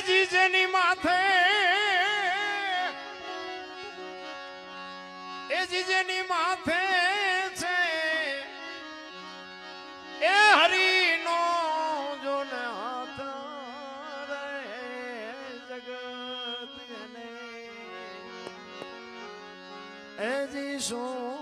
જીજેની માથે. એ જીજેની માથે છે. એ હરિનો જોને હાથ રે જગત એ જી શું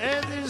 é de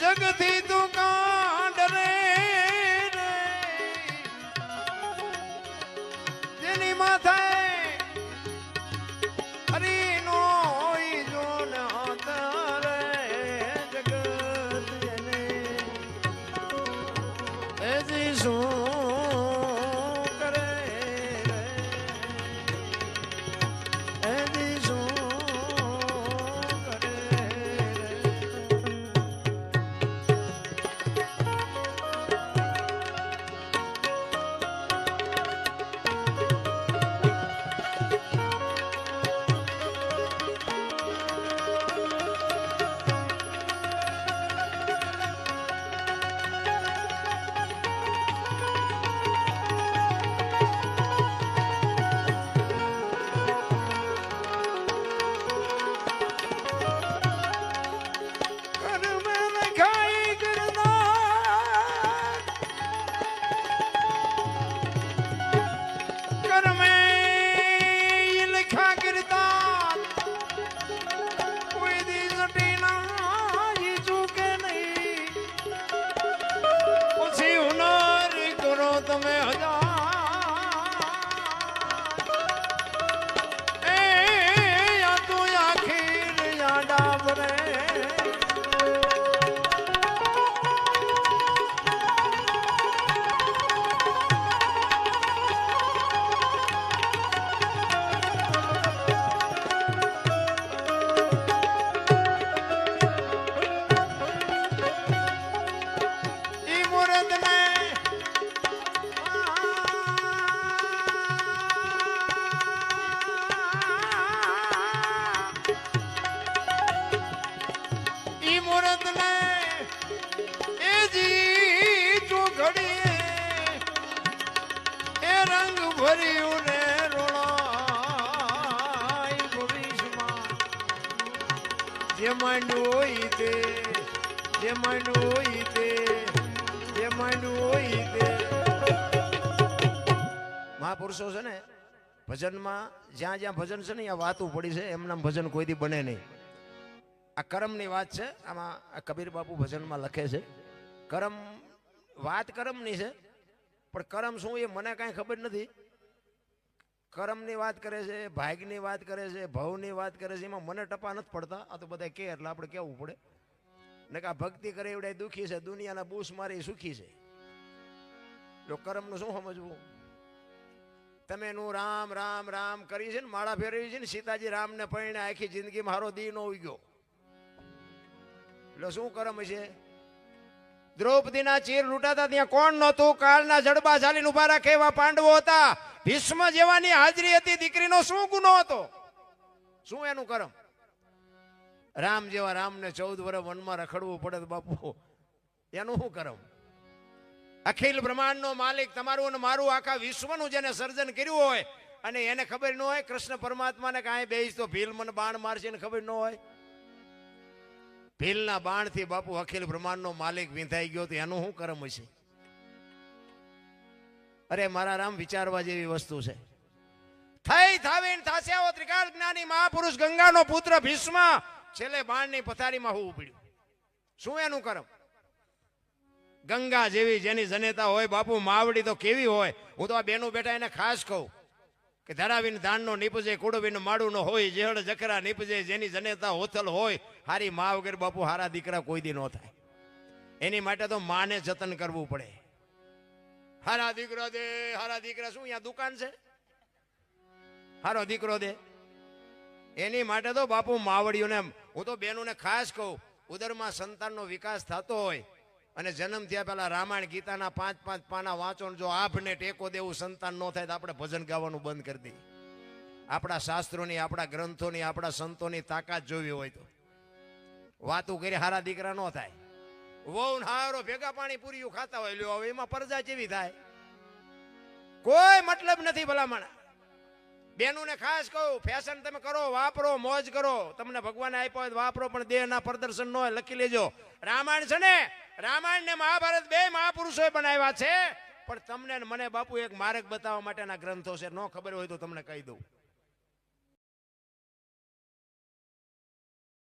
જગથી તું કાંડ જેની માથા તમે હજાર તે જે માંડ્યું હોય તે. મહાપુરુષો છે ને, ભજનમાં જ્યાં જ્યાં ભજન છે ને, ત્યાં વાતું પડી છે એમના ભજન કોઈ દી બને નહીં. આ કરમની વાત છે, આમાં કબીર બાપુ ભજનમાં લખે છે. કરમ વાત કરમની છે, પણ કરમ શું એ મને કાંઈ ખબર નથી. કરમની વાત કરે છે, ભાગની વાત કરે છે, ભવની વાત કરે છે, એમાં મને ટપા નથી પડતા. આ તો બધા કે એટલે આપણે કહેવું પડે. ને કે આ ભક્તિ કરે એવડે દુઃખી છે, દુનિયાના બૂસ મારી સુખી છે. જો કરમનું શું સમજવું? તમે એનું રામ રામ રામ કરી છે ને, માળા ફેરવી છે ને, સીતાજી રામને પરિણે આખી જિંદગી મારો દી નો ઉગ્યો. એટલે શું કરમ છે દ્રૌપદીના ચીર લૂંટાતા ત્યાં કોણ નહોતું? કાળના જડબા ચાલીને ઊભા રાખે એવા પાંડવો હતા. ભીષ્મ જેવાની હાજરી હતી, દીકરીનો શું ગુનો હતો? શું એનું કરમ? રામ જેવા રામને ચૌદ વર્ષ વનમાં રખડવું પડે બાપુ, એનું શું કરમ? અખિલ બ્રહ્માંડનો માલિક તમારું અને મારું આખા વિશ્વનું જેને સર્જન કર્યું હોય, અને એને ખબર ન હોય, કૃષ્ણ પરમાત્માને કાંઈ બેસ તો ભીલ મને બાણ મારશે ને ખબર ન હોય? ભીલના બાણથી બાપુ અખિલ બ્રહ્માંડનો માલિક વિંધાઈ ગયો તો એનું શું કરમ હશે? અરે, મારા રામ વિચારવા જેવી વસ્તુ છે. થઈ થાવીને થાસ્યાઓ ત્રિકાળ જ્ઞાની મહાપુરુષ ગંગાનો પુત્ર ભીષ્મ છેલ્લે બાણની પથારીમાં હોવું પડ્યું શું એનું કરમ? ગંગા જેવી જેની જનેતા હોય, બાપુ માવડી તો કેવી હોય? હું તો આ બેનું બેટા એને ખાસ કહું કે ધરાવીને ધાનનો નીપજે કુડવીને માડું હોય, જેહળ જખરા નીપજે, જેની જનેતા હોથલ હોય, હારી મા વગર બાપુ હારા દીકરા કોઈ દી ન થાય. એની માટે તો માને જતન કરવું પડે. હારા દીકરો દે, હારા દીકરા શું અહીંયા દુકાન છે? હારો દીકરો દે. એની માટે તો બાપુ માવડીઓને હું તો બેનોને ખાસ કહું, ઉદરમાં સંતાનનો વિકાસ થતો હોય અને જન્મ થયા પહેલા રામાયણ ગીતાના પાંચ પાંચ પાના વાંચો જો આભને ટેકો દેવું, સંતાન ન થાય તો આપણે ભજન ગાવાનું બંધ કરી દઈએ. આપણા શાસ્ત્રોની, આપણા ગ્રંથોની, આપણા સંતોની તાકાત જોવી હોય તો. વાતું કરી હારા દીકરા ન થાય. વહુ હારો ભેગા પાણી પૂરીયું ખાતા હોય, લ્યો, હવે એમાં પરજા જેવી થાય. કોઈ મતલબ નથી ભલામણ. બેનુને ખાસ કહું ફેશન તમે કરો, વાપરો, મોજ કરો. તમને ભગવાને આપ્યો હોય વાપરો, પણ દેહના પ્રદર્શન ન હોય, લખી લેજો. રામાયણ છે ને? રામાયણ ને મહાભારત બે મહાપુરુષોએ બનાવ્યા છે. પણ તમને મને બાપુ એક માર્ગ બતાવવા માટેના ગ્રંથો છે. ન ખબર હોય તો તમને કહી દઉં.